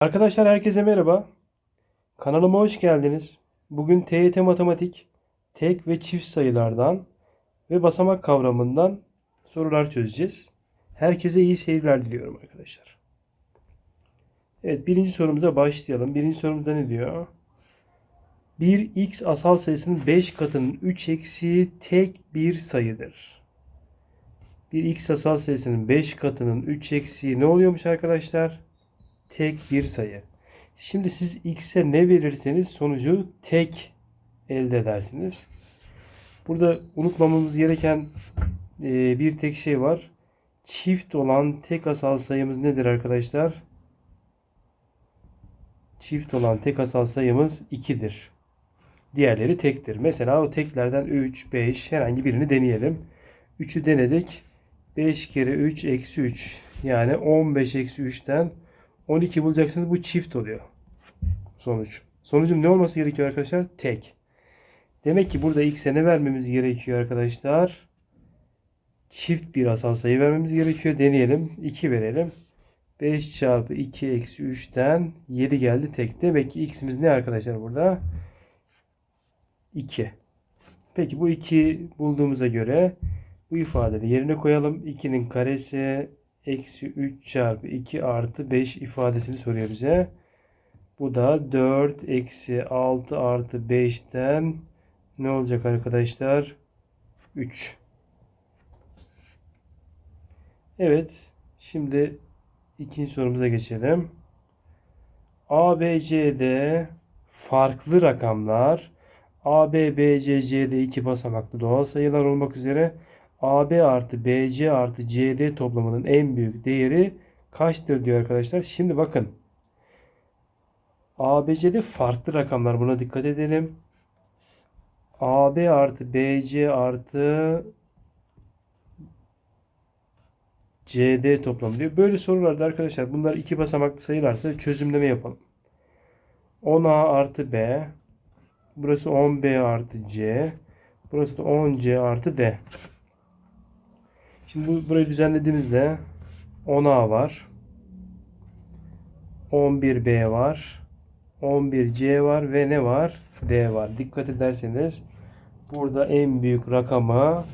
Arkadaşlar herkese merhaba. Kanalıma hoş geldiniz. Bugün TYT Matematik tek ve çift sayılardan ve basamak kavramından sorular çözeceğiz. Herkese iyi seyirler diliyorum arkadaşlar. Evet birinci sorumuza başlayalım. Birinci sorumuzda ne diyor? Bir x asal sayısının 5 katının 3 eksiği tek bir sayıdır. Bir x asal sayısının 5 katının 3 eksiği ne oluyormuş arkadaşlar? Tek bir sayı. Şimdi siz x'e ne verirseniz sonucu tek elde edersiniz. Burada unutmamamız gereken e, bir tek şey var. Çift olan tek asal sayımız nedir arkadaşlar? Çift olan tek asal sayımız 2'dir. Diğerleri tektir. Mesela o teklerden 3, 5 herhangi birini deneyelim. 3'ü denedik. 5 kere 3 eksi 3. Yani 15 eksi 3'ten 12 bulacaksınız. Bu çift oluyor. Sonuç. Sonucun ne olması gerekiyor arkadaşlar? Tek. Demek ki burada x'e ne vermemiz gerekiyor arkadaşlar? Çift bir asal sayı vermemiz gerekiyor. Deneyelim. 2 verelim. 5 çarpı 2 eksi 3'ten 7 geldi tek. Demek ki x'imiz ne arkadaşlar burada? 2. Peki bu 2 bulduğumuza göre bu ifadeyi yerine koyalım. 2'nin karesi eksi 3 çarpı 2 artı 5 ifadesini soruyor bize. Bu da 4 eksi 6 artı 5'ten ne olacak arkadaşlar? 3. Evet. Şimdi ikinci sorumuza geçelim. A, B, C'de farklı rakamlar A, B, B, C, C'de iki basamaklı doğal sayılar olmak üzere AB artı BC artı CD toplamının en büyük değeri kaçtır diyor arkadaşlar. Şimdi bakın. ABC'de farklı rakamlar. Buna dikkat edelim. AB artı BC artı CD toplamı diyor. Böyle sorularda arkadaşlar bunlar iki basamaklı sayılarsa çözümleme yapalım. 10A artı B. Burası 10B artı C. Burası da 10C artı D. Şimdi bu, burayı düzenlediğimizde 10A var. 11B var. 11C var ve ne var? D var. Dikkat ederseniz burada en büyük rakamı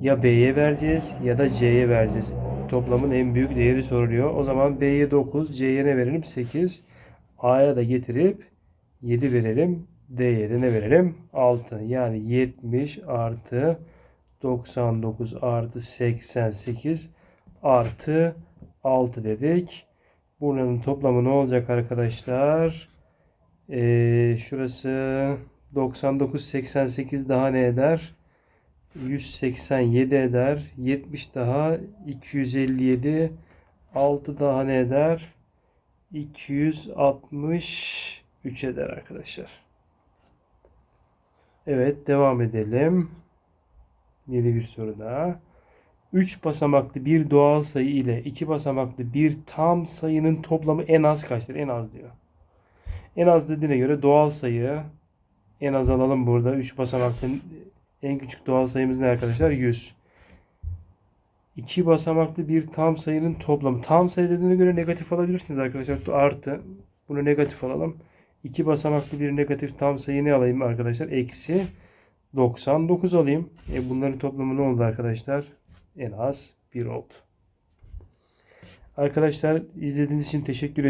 ya B'ye vereceğiz ya da C'ye vereceğiz. Toplamın en büyük değeri soruluyor. O zaman B'ye 9, C'ye ne verelim? 8. A'ya da getirip 7 verelim. D'ye de ne verelim? 6. Yani 70 artı 99 artı 88 artı 6 dedik. Bunların toplamı ne olacak arkadaşlar? Ee, şurası 99 88 daha ne eder? 187 eder. 70 daha 257 6 daha ne eder? 263 eder arkadaşlar. Evet devam edelim. Yeni bir soru daha. 3 basamaklı bir doğal sayı ile 2 basamaklı bir tam sayının toplamı en az kaçtır? En az diyor. En az dediğine göre doğal sayı en az alalım burada. 3 basamaklı en küçük doğal sayımız ne arkadaşlar? 100. 2 basamaklı bir tam sayının toplamı. Tam sayı dediğine göre negatif alabilirsiniz arkadaşlar. Artı. Bunu negatif alalım. 2 basamaklı bir negatif tam sayı ne alayım arkadaşlar? Eksi 99 alayım. E bunların toplamı ne oldu arkadaşlar? En az 1 oldu. Arkadaşlar izlediğiniz için teşekkür ederim.